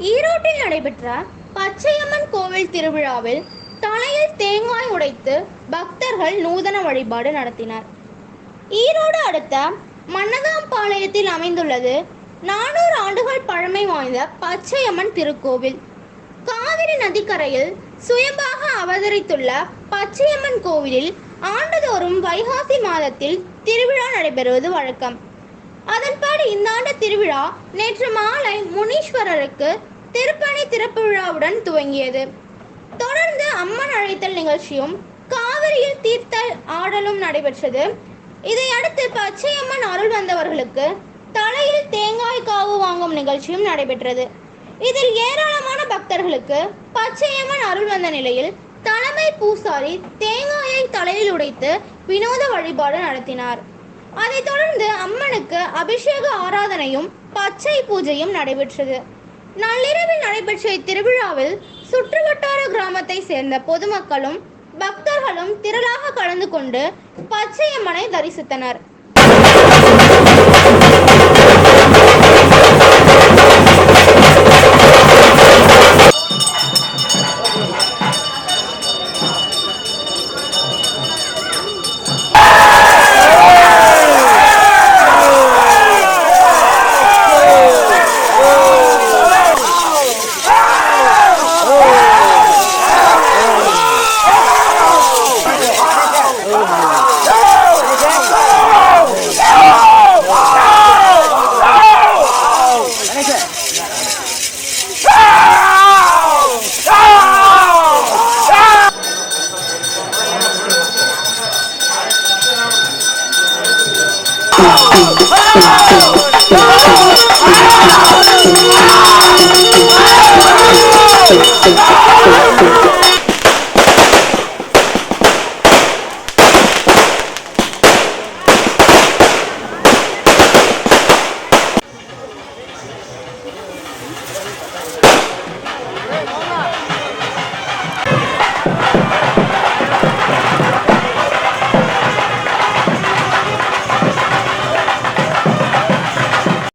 ஈரோட்டில் நடைபெற்ற பச்சையம்மன் கோவில் திருவிழாவில் தலையில் தேங்காய் உடைத்து பக்தர்கள் நூதன வழிபாடு நடத்தினர். ஈரோடு அடுத்த மன்னதாம்பாளையத்தில் அமைந்துள்ளது நானூறு ஆண்டுகள் பழமை வாய்ந்த பச்சையம்மன் திருக்கோவில். காவிரி நதிக்கரையில் சுயம்பாக அவதரித்துள்ள பச்சையம்மன் கோவிலில் ஆண்டுதோறும் வைகாசி மாதத்தில் திருவிழா நடைபெறுவது வழக்கம். அதன்படி இந்த ஆண்டு திருவிழா நேற்று மாலை முனீஸ்வரருக்கு திருப்பணி திறப்பு விழாவுடன் துவங்கியது. தொடர்ந்து அம்மன் அழைத்தல் நிகழ்ச்சியும் காவிரியில் தீர்த்தல் ஆடலும் நடைபெற்றது. இதையடுத்து பச்சையம்மன் அருள் வந்தவர்களுக்கு தலையில் தேங்காய் காவு வாங்கும் நிகழ்ச்சியும் நடைபெற்றது. இதில் ஏராளமான பக்தர்களுக்கு பச்சையம்மன் அருள் வந்த நிலையில் தலைமை பூசாரி தேங்காயை தலையில் உடைத்து வினோத வழிபாடு நடத்தினார். அதைத் தொடர்ந்து அம்மனுக்கு அபிஷேக ஆராதனையும் பச்சை பூஜையும் நடைபெற்றது. நள்ளிரவில் நடைபெற்ற இத்திருவிழாவில் சுற்றுவட்டார கிராமத்தை சேர்ந்த பொதுமக்களும் பக்தர்களும் திரளாக கலந்து கொண்டு பச்சையம்மனை தரிசித்தனர். Oh!